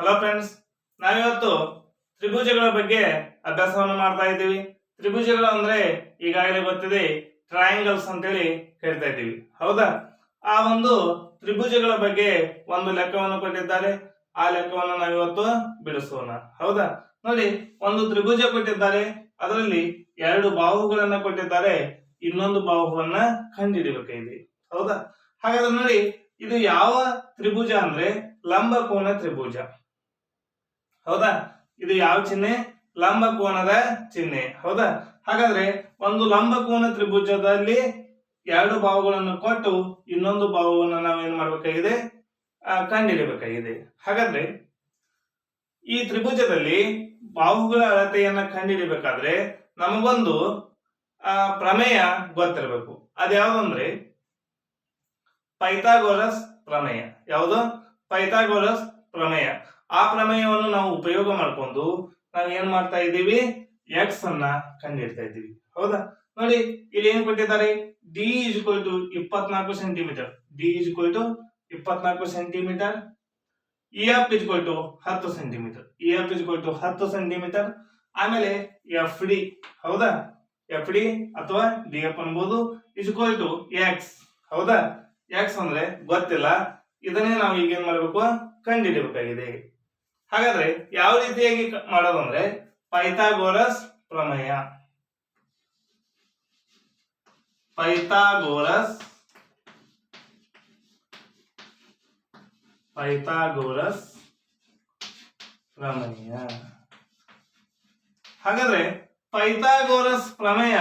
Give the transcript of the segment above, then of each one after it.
Hello friends ನಾವಿವತ್ತು ತ್ರಿಭುಜಗಳ ಬಗ್ಗೆ ಅಭ್ಯಾಸವನ್ನು ಮಾಡ್ತಾ ಇದ್ದೀವಿ. ತ್ರಿಭುಜಗಳು ಅಂದ್ರೆ ಈಗಾಗಲೇ ಗೊತ್ತಿದೆ ಟ್ರಯಾಂಗಲ್ಸ್ ಅಂತೇಳಿ ಹೇಳ್ತಾ ಇದ್ದೀವಿ. ಹೌದಾ? ಆ ಒಂದು ತ್ರಿಭುಜಗಳ ಬಗ್ಗೆ ಒಂದು ಲೆಕ್ಕವನ್ನು ಕೊಟ್ಟಿದ್ದಾರೆ. ಆ ಲೆಕ್ಕವನ್ನು ನಾವಿವತ್ತು ಬಿಡಿಸೋಣ. ಹೌದಾ? ನೋಡಿ, ಒಂದು ತ್ರಿಭುಜ ಕೊಟ್ಟಿದ್ದಾರೆ. ಅದರಲ್ಲಿ ಎರಡು ಬಾಹುಗಳನ್ನ ಕೊಟ್ಟಿದ್ದಾರೆ. ಇನ್ನೊಂದು ಬಾಹುವನ್ನ ಕಂಡುಹಿಡಿಬೇಕಾಗಿದೆ ಹೌದಾ? ಹಾಗಾದ್ರೆ ನೋಡಿ, ಇದು ಯಾವ ತ್ರಿಭುಜ ಅಂದ್ರೆ ಲಂಬಕೋನ ತ್ರಿಭುಜ. ಹೌದಾ? ಇದು ಯಾವ ಚಿಹ್ನೆ? ಲಂಬಕೋನದ ಚಿಹ್ನೆ. ಹೌದಾ? ಹಾಗಾದ್ರೆ ಒಂದು ಲಂಬಕೋನ ತ್ರಿಭುಜದಲ್ಲಿ ಎರಡು ಬಾಹುಗಳನ್ನು ಕೊಟ್ಟು ಇನ್ನೊಂದು ಬಾಹುವನ್ನು ನಾವೇನ್ ಮಾಡ್ಬೇಕಾಗಿದೆ? ಕಂಡಿಡಿಬೇಕಾಗಿದೆ. ಹಾಗಾದ್ರೆ ಈ ತ್ರಿಭುಜದಲ್ಲಿ ಬಾಹುಗಳ ಅಳತೆಯನ್ನ ಕಂಡಿಡಿಬೇಕಾದ್ರೆ ನಮಗೊಂದು ಆ, ಪ್ರಮೇಯ ಗೊತ್ತಿರಬೇಕು. ಅದ್ಯಾವ್ದಂದ್ರೆ ಪೈಥಾಗೋರಸ್ ಪ್ರಮೇಯ. ಯಾವುದು? ಪೈಥಾಗೋರಸ್ ಪ್ರಮೇಯ. ಆ ಪ್ರಮೇಯವನ್ನು ನಾವು ಉಪಯೋಗ ಮಾಡ್ಕೊಂಡು ನಾವು ಏನ್ ಮಾಡ್ತಾ ಇದ್ದೀವಿ? ಎಕ್ಸ್ ಅನ್ನ ಕಂಡಿಡ್ತಾ ಇದ್ದೀವಿ. ಹೌದಾ? ನೋಡಿ, ಇಲ್ಲಿ ಏನ್ ಕೊಟ್ಟಿದ್ದಾರೆ? ಡಿ ಇಸ್ ಇಕ್ವಲ್ ಟು ಇಪ್ಪತ್ನಾಲ್ಕು centimetre D is equal to ಇಪ್ಪತ್ನಾಲ್ಕು centimetre E F is equal to ಹತ್ತು centimetre E F is equal to ಹತ್ತು ಸೆಂಟಿಮೀಟರ್ ಆಮೇಲೆ ಎಫ್ ಡಿ ಹೌದಾ? ಎಫ್ ಡಿ ಅಥವಾ ಡಿ ಎಫ್ ಅನ್ಬೋದು. ಇಸ್ ಇಕ್ವಲ್ ಟು ಎಕ್ಸ್ ಹೌದಾ? X ಅಂದ್ರೆ ಗೊತ್ತಿಲ್ಲ. ಇದನ್ನೇ ನಾವು ಈಗ ಏನ್ ಮಾಡ್ಬೇಕು? ಕಂಡುಹಿಡಿಯಬೇಕಾಗಿದೆ ಹಾಗಾದ್ರೆ ಯಾವ ರೀತಿಯಾಗಿ ಮಾಡೋದು ಮಾಡೋದಂದ್ರೆ ಪೈಥಾಗೋರಸ್ ಪ್ರಮೇಯ. ಪೈಥಾಗೋರಸ್ ಪೈಥಾಗೋರಸ್ ಪ್ರಮೇಯ. ಹಾಗಾದ್ರೆ ಪೈಥಾಗೋರಸ್ ಪ್ರಮೇಯ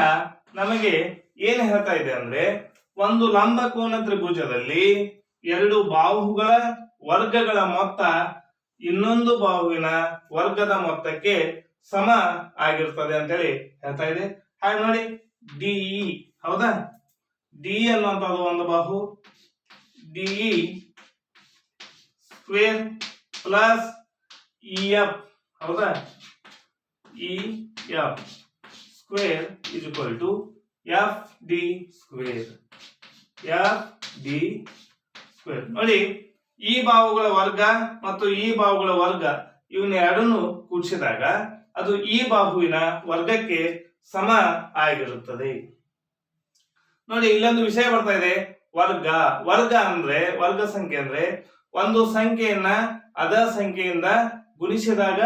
ನಮಗೆ ಏನ್ ಹೇಳ್ತಾ ಇದೆ ಅಂದ್ರೆ ಒಂದು ಲಂಬಕೋನ ತ್ರಿಭುಜದಲ್ಲಿ ಎರಡು ಬಾಹುಗಳ ವರ್ಗಗಳ ಮೊತ್ತ ಇನ್ನೊಂದು ಬಾಹುವಿನ ವರ್ಗದ ಮೊತ್ತಕ್ಕೆ ಸಮ ಆಗಿರ್ತದೆ ಅಂತೇಳಿ ಹೇಳ್ತಾ ಇದೆ. ಹಾಗೆ ನೋಡಿ ಡಿಇ ಹೌದಾ? ಡಿ ಅನ್ನುವಂಥದ್ದು ಒಂದು ಬಾಹು. DE square plus E F, ಹೌದಾ? E F square is equal to F D square. F D square. ನೋಡಿ ಈ ಬಾಹುಗಳ ವರ್ಗ ಮತ್ತು ಈ ಬಾಹುಗಳ ವರ್ಗ ಇವನ್ನ ಎರಡನ್ನು ಕೂಡಿಸಿದಾಗ ಅದು ಈ ಬಾಹುವಿನ ವರ್ಗಕ್ಕೆ ಸಮ ಆಗಿರುತ್ತದೆ. ನೋಡಿ, ಇಲ್ಲೊಂದು ವಿಷಯ ಬರ್ತಾ ಇದೆ. ವರ್ಗ. ವರ್ಗ ಅಂದ್ರೆ, ವರ್ಗ ಸಂಖ್ಯೆ ಅಂದ್ರೆ ಒಂದು ಸಂಖ್ಯೆಯನ್ನ ಅದ ಸಂಖ್ಯೆಯಿಂದ ಗುಣಿಸಿದಾಗ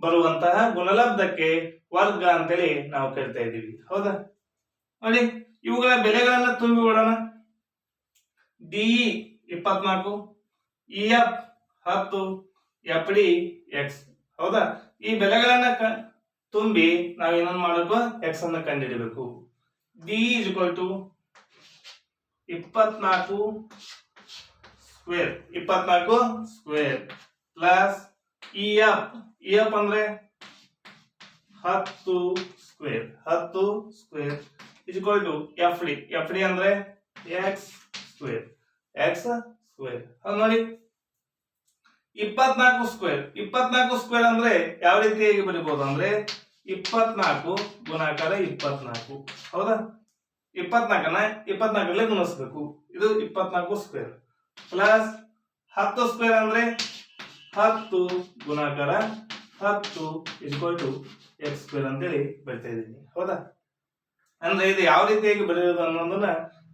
ಬರುವಂತಹ ಗುಣಲಬ್ಧಕ್ಕೆ ವರ್ಗ ಅಂತೇಳಿ ನಾವು ಕರಿತಾ ಇದ್ದೀವಿ. ಹೌದಾ? ನೋಡಿ, ಇವುಗಳ ಬೆಲೆಗಳನ್ನ ತುಂಬಿ ಬಿಡೋಣ. ಡಿ ಇಪ್ಪತ್ನಾಲ್ಕು ಇ ಎಫ್ ಹತ್ತು ಎಫ್ ಡಿ ಎಕ್ಸ್ ಹೌದಾ? ಈ ಬೆಲೆಗಳನ್ನ ಕ- ತುಂಬಿ ನಾವು ಏನನ್ನ ಮಾಡಬೇಕು ಎಕ್ಸ್ ಅನ್ನ ಕಂಡುಹಿಡಬೇಕು ಡಿ ಇಸ್ ಟು ಇಪ್ಪತ್ನಾಲ್ಕು ಸ್ಕ್ವೇರ್ ಇಪ್ಪತ್ನಾಲ್ಕು square plus E F E F ಅಂದ್ರೆ ಹತ್ತು ಸ್ಕ್ವೇರ್ ಹತ್ತು square is equal to F D F D ಅಂದ್ರೆ ಎಕ್ಸ್ ಸ್ಕ್ವೇರ್ ಎಕ್ಸ್ ಸ್ಕ್ವೇರ್ ಅದು ನೋಡಿ. ಇಪ್ಪತ್ನಾಲ್ಕು ಸ್ಕ್ವೇರ್ ಇಪ್ಪತ್ನಾಲ್ಕು ಸ್ಕ್ವೇರ್ ಅಂದ್ರೆ ಯಾವ ರೀತಿಯಾಗಿ ಬರೀಬಹುದು ಅಂದ್ರೆ ಇಪ್ಪತ್ನಾಲ್ಕು ಗುಣಾಕಾರ ಇಪ್ಪತ್ನಾಲ್ಕು. ಹೌದಾ? ಇಪ್ಪತ್ನಾಲ್ಕನ್ನ ಇಪ್ಪತ್ನಾಲ್ಕರಲ್ಲೇ ಗುಣಿಸ್ಬೇಕು. ಇದು ಇಪ್ಪತ್ನಾಲ್ಕು ಸ್ಕ್ವೇರ್ ಪ್ಲಸ್ ಹತ್ತು ಸ್ಕ್ವೇರ್ ಅಂದ್ರೆ ಹತ್ತು ಗುಣಾಕಾರ ಹತ್ತು ಇಸ್ಕೊಲ್ ಟು ಎಕ್ಸ್ ಸ್ಕ್ವೇರ್ ಅಂತೇಳಿ ಬರಿತಾ ಇದ್ದೀನಿ. ಹೌದಾ? ಅಂದ್ರೆ ಇದು ಯಾವ ರೀತಿಯಾಗಿ ಬರೆಯೋದು ಅನ್ನೋದನ್ನ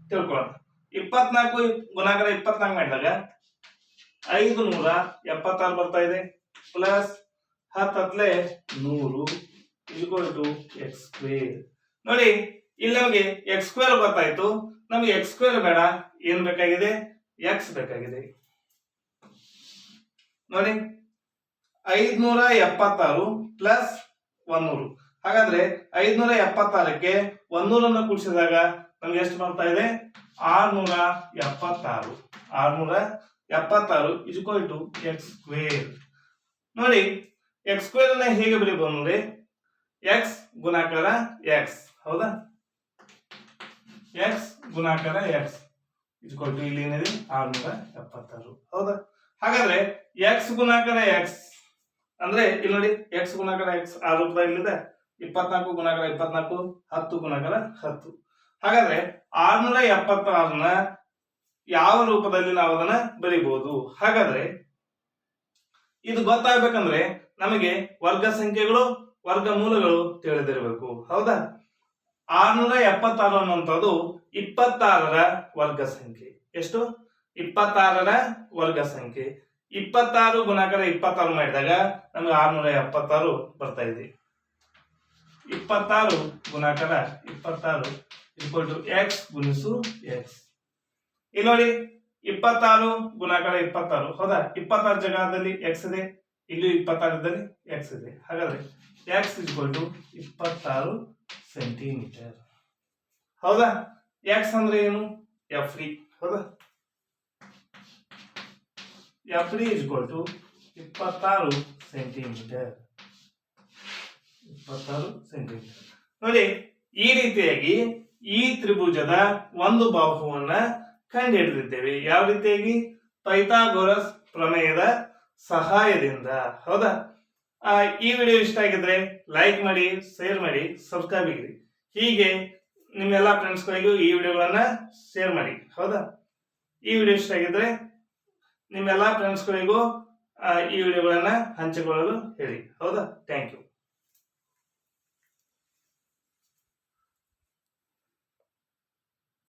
ತಿಳ್ಕೊಳ್ಳೋಣ. ಇಪ್ಪತ್ನಾಲ್ಕು ಗುಣಾಕಾರ ಇಪ್ಪತ್ನಾಲ್ಕು ಮಾಡಿದಾಗ ಐದು ನೂರ ಎಪ್ಪತ್ತಾರು ಬರ್ತಾ ಇದೆ. ಪ್ಲಸ್ ಹತ್ತತ್ಲೆ ನೂರು ಈಕ್ವಲ್ ಟು ಎಕ್ಸ್ ಸ್ಕ್ವೇರ್. ನೋಡಿ, ಇಲ್ಲಿ ನಮಗೆ ಎಕ್ಸ್ ಸ್ಕ್ವೇರ್ ಗೊತ್ತಾಯ್ತು. ನಮಗೆ ಎಕ್ಸ್ ಸ್ಕ್ವೇರ್ ಬೇಡ. ಏನ್ ಬೇಕಾಗಿದೆ? ಎಕ್ಸ್ ಬೇಕಾಗಿದೆ. ನೋಡಿ, ಐದ್ನೂರ ಎಪ್ಪತ್ತಾರು ಪ್ಲಸ್ ಒಂದೂರು ಹಾಗಾದ್ರೆ ಐದ್ನೂರ ಎಪ್ಪತ್ತಾರಕ್ಕೆ ಒಂದೂರನ್ನು ಕೂಡಿಸಿದಾಗ ನಮ್ಗೆ ಎಷ್ಟು ಬರ್ತಾ ಇದೆ? ಆರ್ನೂರ ಎಪ್ಪತ್ತಾರು ಆರ್ನೂರ ಎಪ್ಪತ್ತಾರು is equal to X square ನೋಡಿ ಎಕ್ಸ್ ಸ್ಕ್ವೇರ್ ಅನ್ನ ಹೇಗೆ ಬರೀಬಹುದು ನೋಡಿ? ಎಕ್ಸ್ ಗುಣಾಕಾರ ಎಕ್ಸ್ ಹೌದಾ? ಎಕ್ಸ್ ಗುಣಾಕಾರ ಎಕ್ಸ್ ಇಸ್ಕೊಲ್ ಟು ಇಲ್ಲಿ ಏನಿದೆ? ಆರ್ನೂರ ಎಪ್ಪತ್ತಾರು ಹೌದಾ? ಹಾಗಾದ್ರೆ ಎಕ್ಸ್ ಗುಣಾಕಾರ ಎಕ್ಸ್ ಅಂದ್ರೆ ಇಲ್ಲಿ ನೋಡಿ ಎಕ್ಸ್ ಗುಣಾಕಾರ ಎಕ್ಸ್ ಆ ರೂಪದಲ್ಲಿದೆ ಇಪ್ಪತ್ನಾಲ್ಕು ಗುಣಾಕಾರ ಇಪ್ಪತ್ನಾಲ್ಕು, ಹತ್ತು ಗುಣಾಕಾರ ಹತ್ತು. ಹಾಗಾದ್ರೆ ಆರ್ನೂರ ಎಪ್ಪತ್ತಾರನ್ನ ಯಾವ ರೂಪದಲ್ಲಿ ನಾವು ಅದನ್ನ ಬರಿಬಹುದು? ಹಾಗಾದ್ರೆ ಇದು ಗೊತ್ತಾಗ್ಬೇಕಂದ್ರೆ ನಮಗೆ ವರ್ಗ ಸಂಖ್ಯೆಗಳು, ವರ್ಗ ಮೂಲಗಳು ತಿಳಿದಿರಬೇಕು. ಹೌದಾ? ಆರ್ನೂರ ಎಪ್ಪತ್ತಾರು ಅನ್ನುವಂಥದ್ದು ಇಪ್ಪತ್ತಾರರ ವರ್ಗ ಸಂಖ್ಯೆ. ಎಷ್ಟು? ಇಪ್ಪತ್ತಾರರ ವರ್ಗ ಸಂಖ್ಯೆ. ಇಪ್ಪತ್ತಾರು ಗುಣಾಕಾರ ಇಪ್ಪತ್ತಾರು ಮಾಡಿದಾಗ ನಮಗೆ ಆರ್ನೂರ ಎಪ್ಪತ್ತಾರು ಬರ್ತಾ ಇದೆ. ಇಪ್ಪತ್ತಾರು ಗುಣಾಕಾರ ಇಪ್ಪತ್ತಾರು ಇಕ್ವಲ್ ಟು ಎಕ್ಸ್ ಗುಣಿಸು ಎಕ್ಸ್ ಇಲ್ಲಿ ನೋಡಿ, ಇಪ್ಪತ್ತಾರು ಗುಣಾಕಾರ ಇಪ್ಪತ್ತಾರು. ಹೌದಾ? ಇಪ್ಪತ್ತಾರು ಜಾಗದಲ್ಲಿ ಎಕ್ಸ್ ಇದೆ ಇಲ್ಲಿ ಇಪ್ಪತ್ತಾರದಲ್ಲಿ ಎಕ್ಸ್ ಇದೆ. ಹಾಗಾದ್ರೆ ಎಕ್ಸ್ ಇಕ್ವಲ್ ಟು ಇಪ್ಪತ್ತಾರು ಸೆಂಟಿಮೀಟರ್ ಹೌದಾ? ಎಕ್ಸ್ ಅಂದ್ರೆ ಏನು? ಎಫ್ ಡಿ ಹೌದಾ? ಎಫ್ ಡಿ ಇಕ್ವಲ್ ಟು ಇಪ್ಪತ್ತಾರು ಸೆಂಟಿಮೀಟರ್ ಇಪ್ಪತ್ತಾರು ಸೆಂಟಿಮೀಟರ್ ನೋಡಿ, ಈ ರೀತಿಯಾಗಿ ಈ ತ್ರಿಭುಜದ ಒಂದು ಬಾಹುವನ್ನ ಕಂಡುಹಿಡಿದಿದ್ದೇವೆ ಯಾವ ರೀತಿಯಾಗಿ? ಪೈಥಾಗೋರಸ್ ಪ್ರಮೇಯದ ಸಹಾಯದಿಂದ. ಹೌದಾ? ಆ, ಈ ವಿಡಿಯೋ ಇಷ್ಟ ಆಗಿದ್ರೆ ಲೈಕ್ ಮಾಡಿ ಶೇರ್ ಮಾಡಿ ಸಬ್ಸ್ಕ್ರೈಬ್ ಆಗಿರಿ. ಹೀಗೆ ನಿಮ್ಮೆಲ್ಲ ಫ್ರೆಂಡ್ಸ್ಗಳಿಗೂ ಈ ವಿಡಿಯೋಗಳನ್ನ ಶೇರ್ ಮಾಡಿ. ಹೌದಾ? ಈ ವಿಡಿಯೋ ಇಷ್ಟ ಆಗಿದ್ರೆ ನಿಮ್ಮೆಲ್ಲ ಫ್ರೆಂಡ್ಸ್ಗಳಿಗೂ ಈ ವಿಡಿಯೋಗಳನ್ನ ಹಂಚಿಕೊಳ್ಳಲು ಹೇಳಿ. ಹೌದಾ? Thank you.